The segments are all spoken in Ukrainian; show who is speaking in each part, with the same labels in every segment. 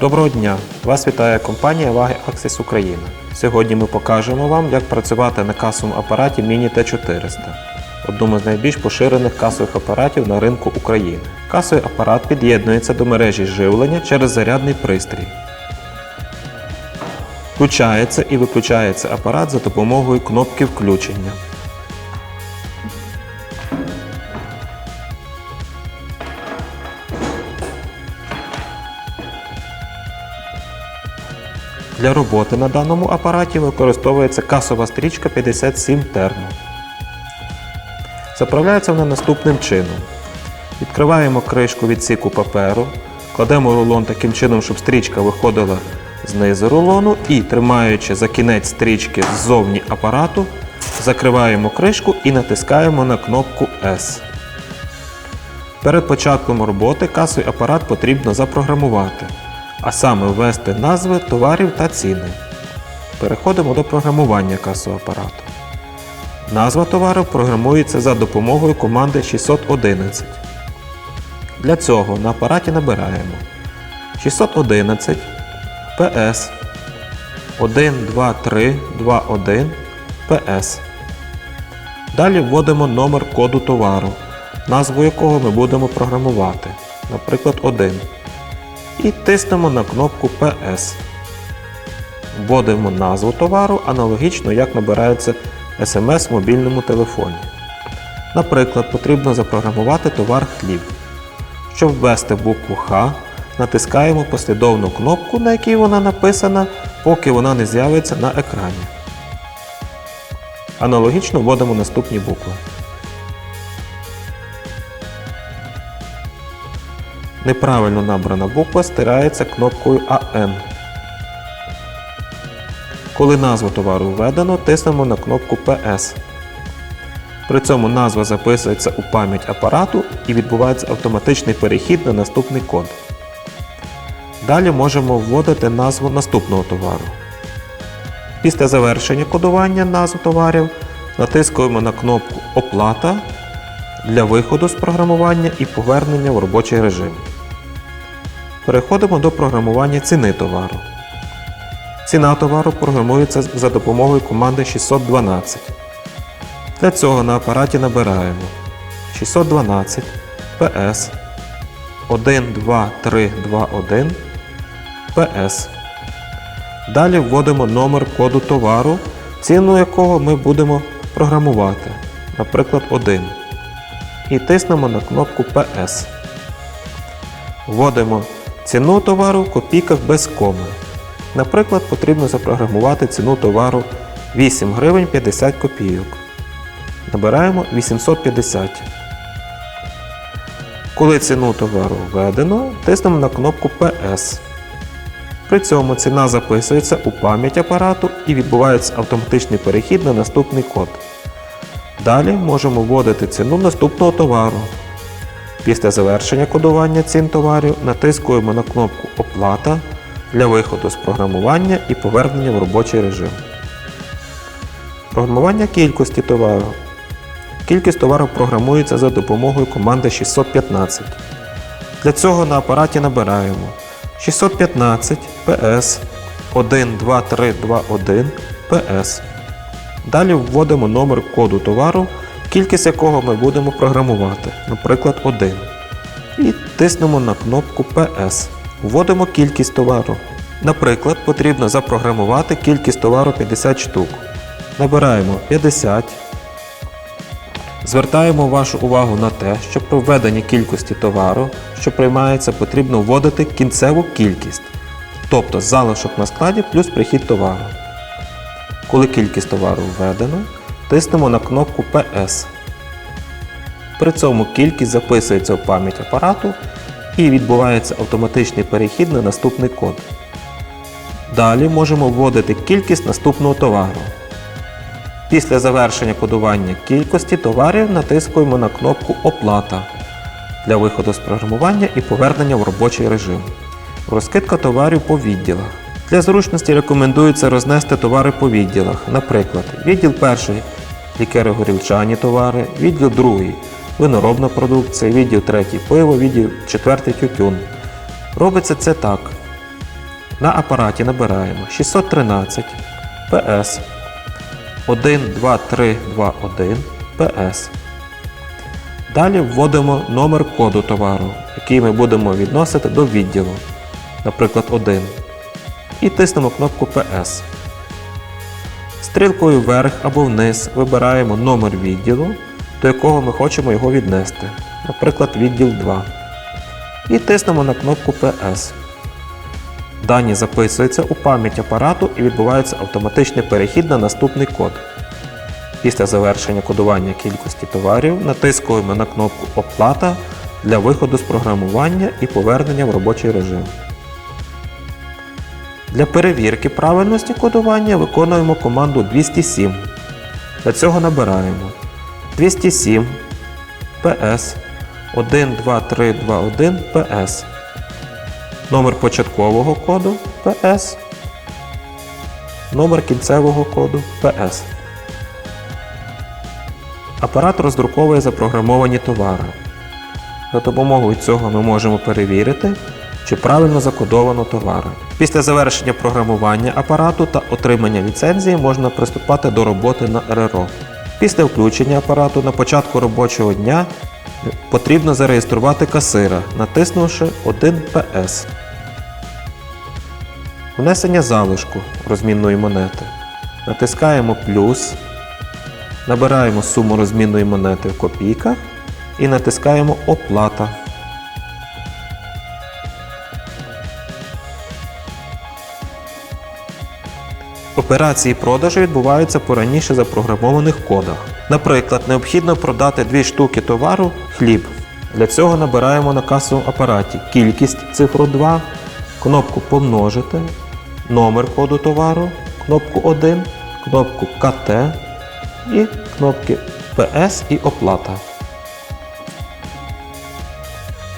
Speaker 1: Доброго дня! Вас вітає компанія Ваги Axis Україна. Сьогодні ми покажемо вам, як працювати на касовому апараті Mini T400, одному з найбільш поширених касових апаратів на ринку України. Касовий апарат під'єднується до мережі живлення через зарядний пристрій. Включається і виключається апарат за допомогою кнопки включення. Для роботи на даному апараті використовується касова стрічка 57 термо. Заправляється вона наступним чином. Відкриваємо кришку відсіку паперу, кладемо рулон таким чином, щоб стрічка виходила знизу рулону і, тримаючи за кінець стрічки ззовні апарату, закриваємо кришку і натискаємо на кнопку S. Перед початком роботи касовий апарат потрібно запрограмувати, а саме ввести назви товарів та ціни. Переходимо до програмування касового апарату. Назва товару програмується за допомогою команди 611. Для цього на апараті набираємо 611 PS 12321 PS. Далі вводимо номер коду товару, назву якого ми будемо програмувати, наприклад, 1. І тиснемо на кнопку PS. Вводимо назву товару аналогічно, як набирається SMS в мобільному телефоні. Наприклад, потрібно запрограмувати товар хліб. Щоб ввести букву Х, натискаємо послідовну кнопку, на якій вона написана, поки вона не з'явиться на екрані. Аналогічно вводимо наступні букви. Неправильно набрана буква стирається кнопкою AN. Коли назву товару введено, тиснемо на кнопку PS. При цьому назва записується у пам'ять апарату і відбувається автоматичний перехід на наступний код. Далі можемо вводити назву наступного товару. Після завершення кодування назв товарів натискуємо на кнопку Оплата для виходу з програмування і повернення в робочий режим. Переходимо до програмування ціни товару. Ціна товару програмується за допомогою команди 612. Для цього на апараті набираємо 612 PS 12321 PS. Далі вводимо номер коду товару, ціну якого ми будемо програмувати, наприклад, 1. І тиснемо на кнопку PS. Вводимо ціну товару в копійках без коми. Наприклад, потрібно запрограмувати ціну товару 8 гривень 50 копійок. Набираємо 850. Коли ціну товару введено, тиснемо на кнопку PS. При цьому ціна записується у пам'ять апарату і відбувається автоматичний перехід на наступний код. Далі можемо вводити ціну наступного товару. Після завершення кодування цін товарів натискуємо на кнопку Оплата для виходу з програмування і повернення в робочий режим. Програмування кількості товару. Кількість товару програмується за допомогою команди 615. Для цього на апараті набираємо 615 PS 12321 PS. Далі вводимо номер коду товару, кількість якого ми будемо програмувати, наприклад, 1. І тиснемо на кнопку PS. Вводимо кількість товару. Наприклад, потрібно запрограмувати кількість товару 50 штук. Набираємо 50. Звертаємо вашу увагу на те, що при введенні кількості товару, що приймається, потрібно вводити кінцеву кількість, тобто залишок на складі плюс прихід товару. Коли кількість товару введено, тиснемо на кнопку PS. При цьому кількість записується в пам'ять апарату і відбувається автоматичний перехід на наступний код. Далі можемо вводити кількість наступного товару. Після завершення кодування кількості товарів натискуємо на кнопку Оплата для виходу з програмування і повернення в робочий режим. Розкидка товарів по відділах. Для зручності рекомендується рознести товари по відділах. Наприклад, відділ перший лікари-горілчані товари, відділ другий виноробна продукція, відділ третій пиво, відділ четвертий тютюн. Робиться це так. На апараті набираємо 613 PS 12321 PS. Далі вводимо номер коду товару, який ми будемо відносити до відділу, наприклад, 1. І тиснемо кнопку PS. Стрілкою вверх або вниз вибираємо номер відділу, до якого ми хочемо його віднести, наприклад, відділ 2. І тиснемо на кнопку PS. Дані записуються у пам'ять апарату і відбувається автоматичний перехід на наступний код. Після завершення кодування кількості товарів натискуємо на кнопку Оплата для виходу з програмування і повернення в робочий режим. Для перевірки правильності кодування виконуємо команду 207. Для цього набираємо 207 PS 12321 PS. Номер початкового коду PS. Номер кінцевого коду PS. Апарат роздруковує запрограмовані товари. За допомогою цього ми можемо перевірити, чи правильно закодовано товари. Після завершення програмування апарату та отримання ліцензії можна приступати до роботи на РРО. Після включення апарату на початку робочого дня потрібно зареєструвати касира, натиснувши 1 PS. Внесення залишку розмінної монети. Натискаємо плюс. Набираємо суму розмінної монети в копійках і натискаємо Оплата. Операції продажу відбуваються по раніше запрограмованих кодах. Наприклад, необхідно продати дві штуки товару хліб. Для цього набираємо на касовому апараті кількість цифру 2, кнопку Помножити, номер коду товару, кнопку 1, кнопку КТ і кнопки PS і оплата.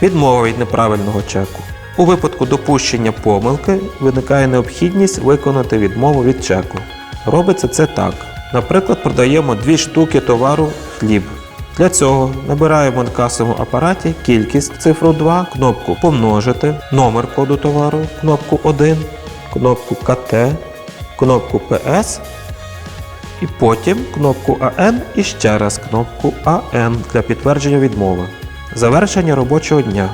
Speaker 1: Відмова від неправильного чеку. У випадку допущення помилки виникає необхідність виконати відмову від чеку. Робиться це так. Наприклад, продаємо дві штуки товару хліб. Для цього набираємо на касовому апараті кількість цифру 2, кнопку Помножити, номер коду товару, кнопку 1, кнопку КТ, кнопку PS і потім кнопку AN і ще раз кнопку AN для підтвердження відмови. Завершення робочого дня.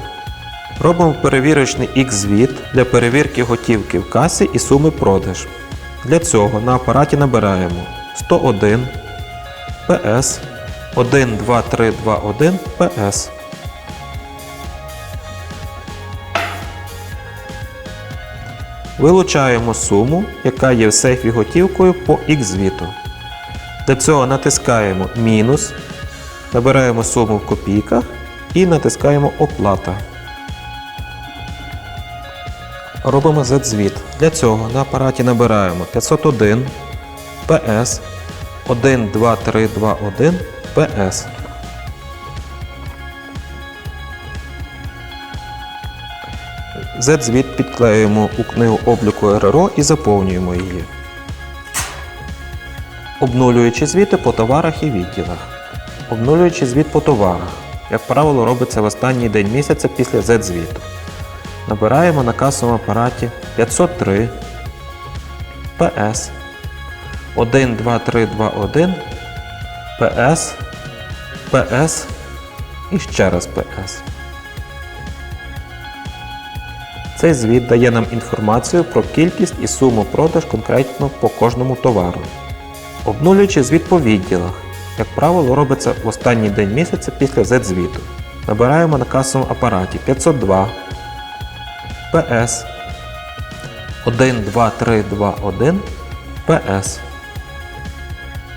Speaker 1: Робимо перевірочний X-звіт для перевірки готівки в касі і суми продаж. Для цього на апараті набираємо 101 PS 12321 PS. Вилучаємо суму, яка є в сейфі готівкою по X-звіту. Для цього натискаємо мінус, набираємо суму в копійках і натискаємо Оплата. Робимо Z-звіт. Для цього на апараті набираємо 501 PS 12321 PS. Z-звіт підклеюємо у книгу обліку РРО і заповнюємо її. Обнулюючи звіти по товарах і відділах. Обнулюючи звіт по товарах. Як правило, робиться в останній день місяця після Z-звіту. Набираємо на касовому апараті 503 PS 12321 PS PS і ще раз PS. Цей звіт дає нам інформацію про кількість і суму продаж конкретно по кожному товару. Обнулюючи звіт по відділах, як правило, робиться в останній день місяця після Z-звіту. Набираємо на касовому апараті 502 PS 12321 PS.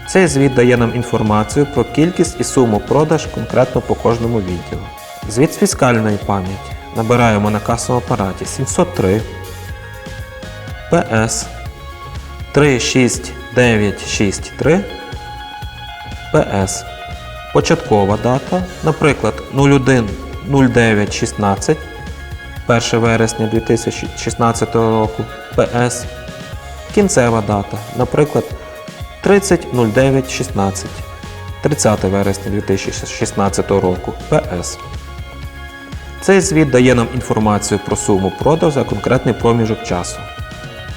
Speaker 1: Цей звіт дає нам інформацію про кількість і суму продаж конкретно по кожному відділу. Звіт з фіскальної пам'яті. Набираємо на касовому апараті 703 PS 36963 PS. Початкова дата, наприклад, 01.09.16 1 вересня 2016 року PS. Кінцева дата, наприклад, 30.09.16 30 вересня 2016 року PS. Цей звіт дає нам інформацію про суму продаж за конкретний проміжок часу.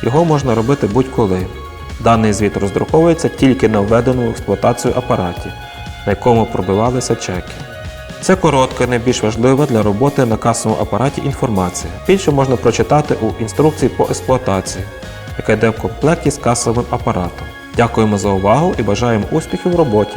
Speaker 1: Його можна робити будь-коли. Даний звіт роздруковується тільки на введеному в експлуатацію апараті, на якому пробивалися чеки. Це коротка, найбільш важлива для роботи на касовому апараті інформація. Більше можна прочитати у інструкції по експлуатації, яка йде в комплекті з касовим апаратом. Дякуємо за увагу і бажаємо успіхів в роботі!